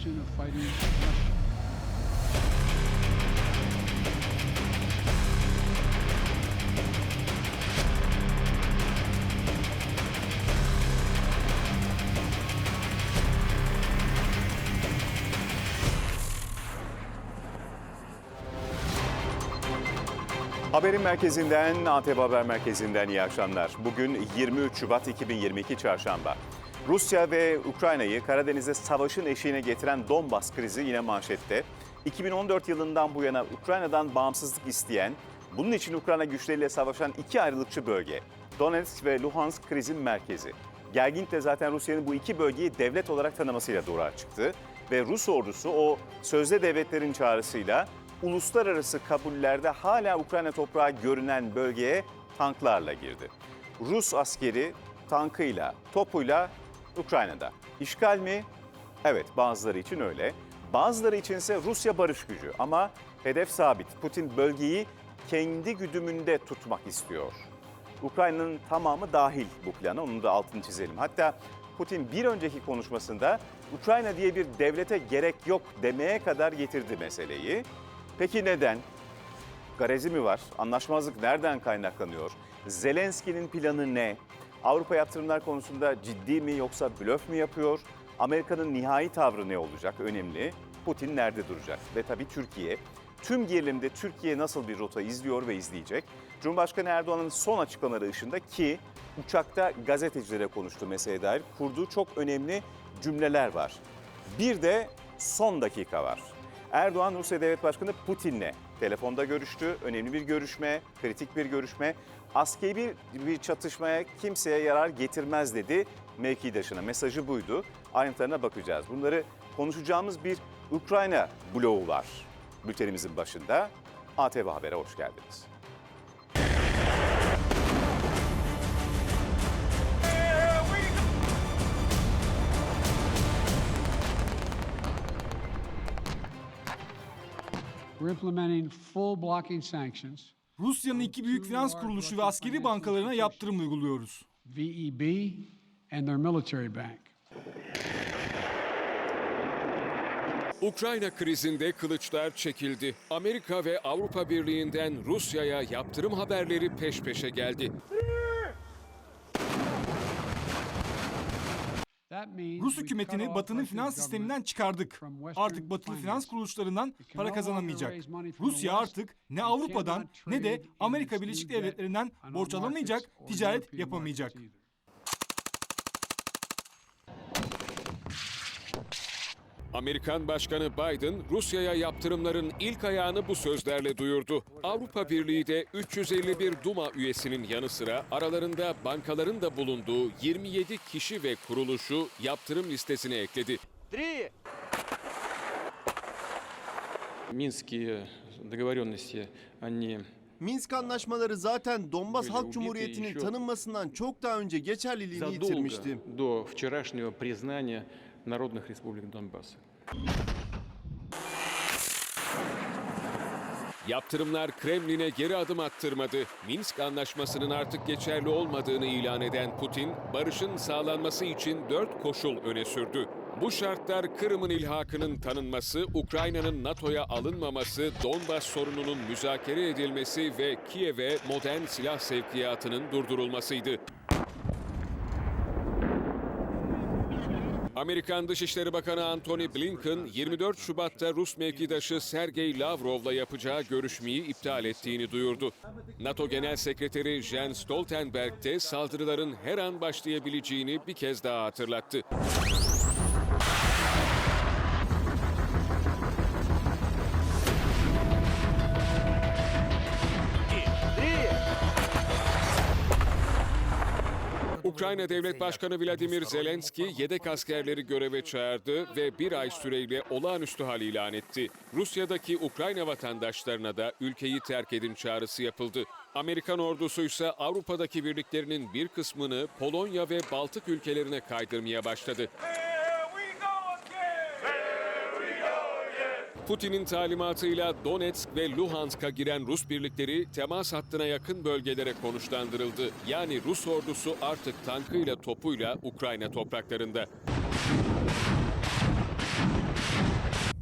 intention of fighting Russia. Haberin merkezinden, ATV Haber Merkezi'nden iyi akşamlar. Bugün 23 Şubat 2022 Çarşamba. Rusya ve Ukrayna'yı Karadeniz'e savaşın eşiğine getiren Donbas krizi yine manşette. 2014 yılından bu yana Ukrayna'dan bağımsızlık isteyen, bunun için Ukrayna güçleriyle savaşan iki ayrılıkçı bölge. Donetsk ve Luhansk krizin merkezi. Gergin de zaten Rusya'nın bu iki bölgeyi devlet olarak tanımasıyla doğruğa çıktı. Ve Rus ordusu o sözde devletlerin çağrısıyla uluslararası kabullerde hala Ukrayna toprağı görünen bölgeye tanklarla girdi. Rus askeri tankıyla, topuyla Ukrayna'da. İşgal mi? Evet bazıları için öyle. Bazıları içinse Rusya barış gücü ama hedef sabit. Putin bölgeyi kendi güdümünde tutmak istiyor. Ukrayna'nın tamamı dahil bu plana, onun da altını çizelim. Hatta Putin bir önceki konuşmasında Ukrayna diye bir devlete gerek yok demeye kadar getirdi meseleyi. Peki neden? Garezi mi var? Anlaşmazlık nereden kaynaklanıyor? Zelenski'nin planı ne? Avrupa yatırımlar konusunda ciddi mi yoksa blöf mü yapıyor? Amerika'nın nihai tavrı ne olacak? Önemli. Putin nerede duracak? Ve tabii Türkiye. Tüm gerilimde Türkiye nasıl bir rota izliyor ve izleyecek? Cumhurbaşkanı Erdoğan'ın son açıklamaları ışığında ki uçakta gazetecilere konuştu meseleye dair kurduğu çok önemli cümleler var. Bir de son dakika var. Erdoğan Rusya Devlet Başkanı Putin'le telefonda görüştü. Önemli bir görüşme, kritik bir görüşme. Askeri bir, çatışmaya kimseye yarar getirmez dedi mevkidaşına. Mesajı buydu. Ayrıntılarına bakacağız. Bunları konuşacağımız bir Ukrayna bloğu var bültenimizin başında. ATV Haber'e hoş geldiniz. We're implementing full blocking sanctions, Rusya'nın iki büyük finans kuruluşu ve askeri bankalarına yaptırım uyguluyoruz. VEB and their military bank. Ukrayna krizinde kılıçlar çekildi. Amerika ve Avrupa Birliği'nden Rusya'ya yaptırım haberleri peş peşe geldi. Rus hükümetini Batı'nın finans sisteminden çıkardık. Artık Batılı finans kuruluşlarından para kazanamayacak. Rusya artık ne Avrupa'dan ne de Amerika Birleşik Devletleri'nden borç alamayacak, ticaret yapamayacak. Amerikan Başkanı Biden, Rusya'ya yaptırımların ilk ayağını bu sözlerle duyurdu. Avrupa Birliği de 351 Duma üyesinin yanı sıra aralarında bankaların da bulunduğu 27 kişi ve kuruluşu yaptırım listesine ekledi. Минские договоренности, они Minsk anlaşmaları zaten Donbas Böyle Halk ubiti Cumhuriyeti'nin еще- tanınmasından çok daha önce geçerliliğini задолго yitirmişti. до вчерашнего признания народных республик Донбасса. Yaptırımlar Kremlin'e geri adım attırmadı. Minsk anlaşmasının artık geçerli olmadığını ilan eden Putin, barışın sağlanması için dört koşul öne sürdü. Bu şartlar Kırım'ın ilhakının tanınması, Ukrayna'nın NATO'ya alınmaması, Donbas sorununun müzakere edilmesi ve Kiev'e modern silah sevkiyatının durdurulmasıydı. Amerikan Dışişleri Bakanı Antony Blinken, 24 Şubat'ta Rus mevkidaşı Sergey Lavrov'la yapacağı görüşmeyi iptal ettiğini duyurdu. NATO Genel Sekreteri Jens Stoltenberg de saldırıların her an başlayabileceğini bir kez daha hatırlattı. Ukrayna Devlet Başkanı Vladimir Zelenski yedek askerleri göreve çağırdı ve bir ay süreyle olağanüstü hal ilan etti. Rusya'daki Ukrayna vatandaşlarına da ülkeyi terk edin çağrısı yapıldı. Amerikan ordusu ise Avrupa'daki birliklerinin bir kısmını Polonya ve Baltık ülkelerine kaydırmaya başladı. Putin'in talimatıyla Donetsk ve Luhansk'a giren Rus birlikleri temas hattına yakın bölgelere konuşlandırıldı. Yani Rus ordusu artık tankıyla topuyla Ukrayna topraklarında.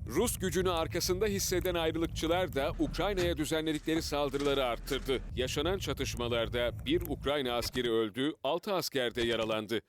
Rus gücünü arkasında hisseden ayrılıkçılar da Ukrayna'ya düzenledikleri saldırıları arttırdı. Yaşanan çatışmalarda bir Ukrayna askeri öldü, 6 asker de yaralandı.